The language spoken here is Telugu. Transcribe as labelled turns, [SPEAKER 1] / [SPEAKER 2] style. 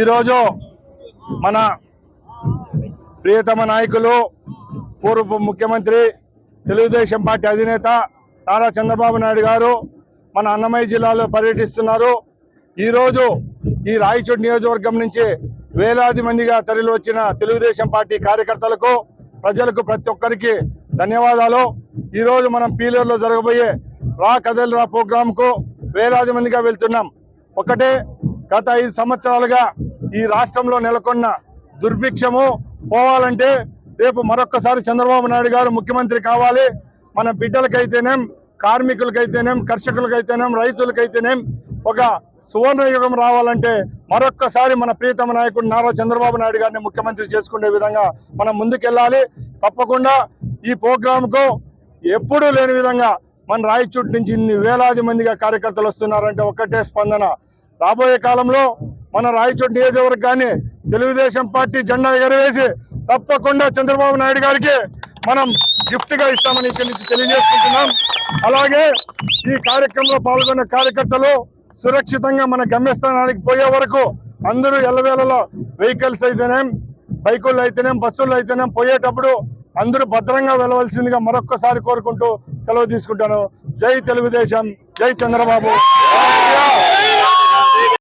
[SPEAKER 1] ఈరోజు మన ప్రియతమ నాయకులు పూర్వ ముఖ్యమంత్రి తెలుగుదేశం పార్టీ అధినేత నారా చంద్రబాబు నాయుడు గారు మన అన్నమయ్య జిల్లాలో పర్యటిస్తున్నారు ఈరోజు ఈ రాయచోటి నియోజకవర్గం నుంచి వేలాది మందిగా తరలి వచ్చిన తెలుగుదేశం పార్టీ కార్యకర్తలకు ప్రజలకు ప్రతి ఒక్కరికి ధన్యవాదాలు ఈరోజు మనం పీలర్లో జరగబోయే రా రా ప్రోగ్రాంకు వేలాది మందిగా వెళ్తున్నాం ఒకటే గత ఐదు సంవత్సరాలుగా ఈ రాష్ట్రంలో నెలకొన్న దుర్భిక్షము పోవాలంటే రేపు మరొక్కసారి చంద్రబాబు నాయుడు గారు ముఖ్యమంత్రి కావాలి మన బిడ్డలకైతేనేం కార్మికులకైతేనేం కర్షకులకైతేనేం రైతులకైతేనేం ఒక సువర్ణ యుగం రావాలంటే మరొక్కసారి మన ప్రీతమ నాయకుడు నారా చంద్రబాబు నాయుడు గారిని ముఖ్యమంత్రి చేసుకునే విధంగా మనం ముందుకెళ్ళాలి తప్పకుండా ఈ ప్రోగ్రాంకు ఎప్పుడూ లేని విధంగా మన రాయచూట్ నుంచి ఇన్ని వేలాది మందిగా కార్యకర్తలు వస్తున్నారంటే ఒక్కటే స్పందన రాబోయే కాలంలో మన రాయచోటి నియోజకవర్గాన్ని తెలుగుదేశం పార్టీ జెండా ఎగరవేసి తప్పకుండా చంద్రబాబు నాయుడు గారికి మనం గిఫ్ట్గా ఇస్తామని తెలియజేసుకుంటున్నాం అలాగే ఈ కార్యక్రమంలో పాల్గొన్న కార్యకర్తలు సురక్షితంగా మన గమ్యస్థానానికి పోయే వరకు అందరూ ఎల్లవేళల వెహికల్స్ అయితేనేం బైకుల్లో అయితేనేం బస్సుల్లో అయితేనేం పోయేటప్పుడు అందరూ భద్రంగా వెళ్ళవలసిందిగా మరొక్కసారి కోరుకుంటూ సెలవు తీసుకుంటాను జై తెలుగుదేశం జై చంద్రబాబు